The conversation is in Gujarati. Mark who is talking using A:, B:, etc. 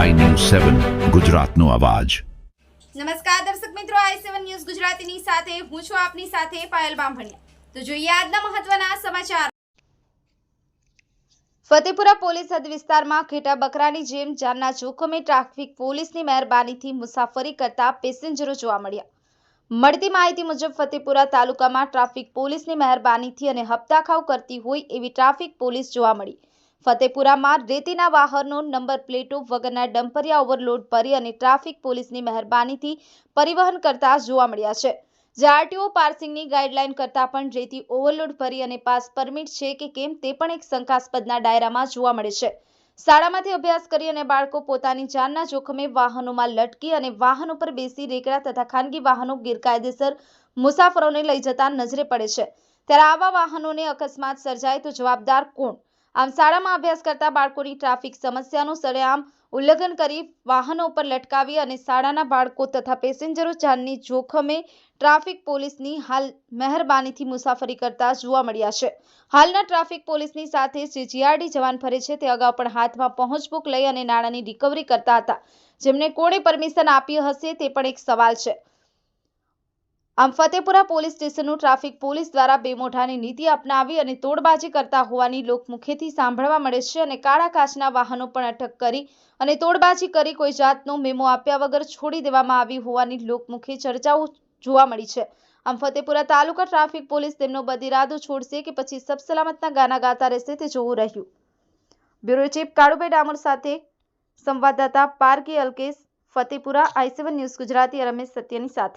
A: સેવન, ગુજરાતનો અવાજ.
B: નમસ્કાર દર્શક મિત્રો, આઈ સેવન ન્યૂઝ ગુજરાતીની સાથે હું છું આપની સાથે પાયલ બામભણિયા. તો જોઈએ આજના મહત્વના સમાચાર. ફતેપુરા પોલીસ હદ વિસ્તારમાં ઘેટા બકરાની જેમ જાનના જોખમે ટ્રાફિક પોલીસની મહેરબાનીથી મુસાફરી કરતા પેસેન્જરો જોવા મળ્યા. મળતી માહિતી મુજબ ફતેપુરા તાલુકામાં ટ્રાફિક પોલીસની મહેરબાનીથી અને હપ્તાખાવ કરતી હોય એવી ટ્રાફિક પોલીસ જોવા મળી. ફતેપુરામાં રેતીના વાહનો નંબર પ્લેટો વગરના ડમ્પરિયા ઓવરલોડ ભરી અને ટ્રાફિક પોલીસની મહેરબાનીથી પરિવહન કરતા જોવા મળ્યા છે. જે આરટીઓ પાર્સિંગની ગાઈડલાઈન કરતાં પણ રેતી ઓવરલોડ ભરી અને પાસ પરમિટ છે કે કેમ તે પણ એક શંકાસ્પદના દાયરામાં જોવા મળે છે. શાળામાંથી અભ્યાસ કરી અને બાળકો પોતાની જાનના જોખમે વાહનોમાં લટકી અને વાહન ઉપર બેસી રેકડા તથા ખાનગી વાહનો ગેરકાયદેસર મુસાફરોને લઈ જતા નજરે પડે છે. ત્યારે આવા વાહનોને અકસ્માત સર્જાય તો જવાબદાર કોણ? આમ શાળામાં અભ્યાસ કરતા બાળકોની ટ્રાફિક સમસ્યાનું સરેઆમ ઉલ્લંઘન કરી વાહનો પર લટકાવી અને શાળાના બાળકો તથા પેસેન્જરો જાનની જોખમે ટ્રાફિક પોલીસની હાલ મહેરબાનીથી મુસાફરી કરતા જોવા મળ્યા છે. હાલના ટ્રાફિક પોલીસની સાથે જે જીઆરડી જવાન ફરે છે તે અગાઉ પણ હાથમાં પહોંચબુક લઈ અને નાણાંની રિકવરી કરતા હતા. જેમને કોણે પરમિશન આપી હશે તે પણ એક સવાલ છે. આમ ફતેપુરા પોલીસ સ્ટેશનનું ટ્રાફિક પોલીસ દ્વારા બેમોઢાની નીતિ અપનાવી અને તોડબાજી કરતા હોવાની લોકમુખેથી સાંભળવા મળે છે અને કાળા કાચના વાહનો પણ અટક કરી અને તોડબાજી કરી કોઈ જાતનો મેમો આપ્યા વગર છોડી દેવામાં આવી હોવાની લોકમુખે ચર્ચાઓ જોવા મળી છે. આમ ફતેપુરા તાલુકા ટ્રાફિક પોલીસ તેમનો બદિરાદો છોડશે કે પછી સબસલામતના ગાના ગાતા રહેશે તે જોવું રહ્યું. બ્યુરો ચીફ કાળુભાઈ ડામોર સાથે સંવાદદાતા પારકી અલ્કેશ, ફતેપુરા આઈ ન્યૂઝ ગુજરાતી, રમેશ સત્યની સાથે.